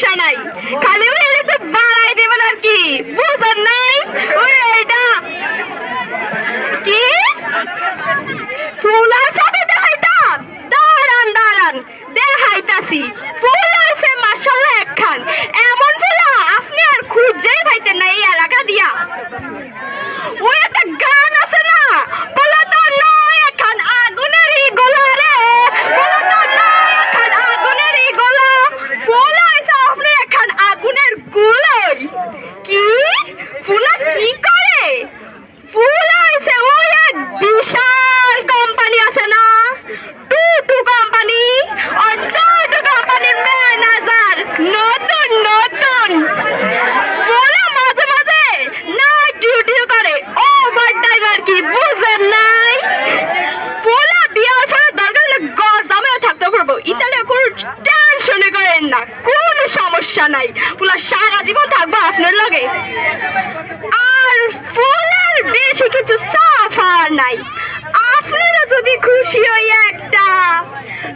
সমস্যা নাই। খালি ওই একটু বাড়াই দেবেন আর কি। বুঝার নাই? ওই এটা কি? চুলার সাথে দেখাইতাম? দাঁড়ান দাঁড়ান। দেখাইতাছি। সারা জীবন থাকব আপনার লগে। আর ফুলের বেশি কিছু সাফ আর নাই। আপনারা যদি খুশি হই একটা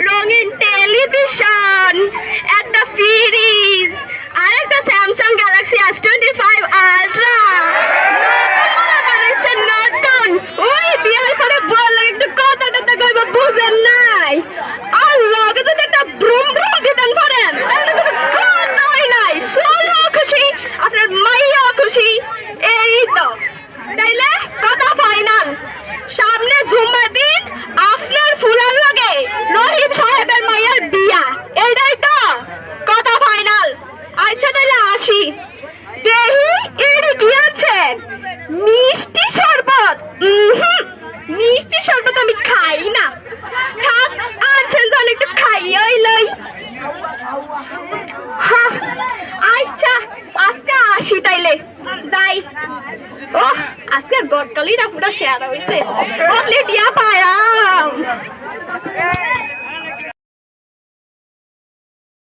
রঙিন ভালোবাসি দেহি এর গিয়েছে মিষ্টি শরবত। মিষ্টি শরবত আমি খাই না। থাক, আছেন তাহলে একটু খাইয়াই লই। আচ্ছা আজকে আসি তাইলে। যাই। ও আজকে গটকলিটা পুরো শেয়ার হয়েছে বদলে দিয়া পায়া।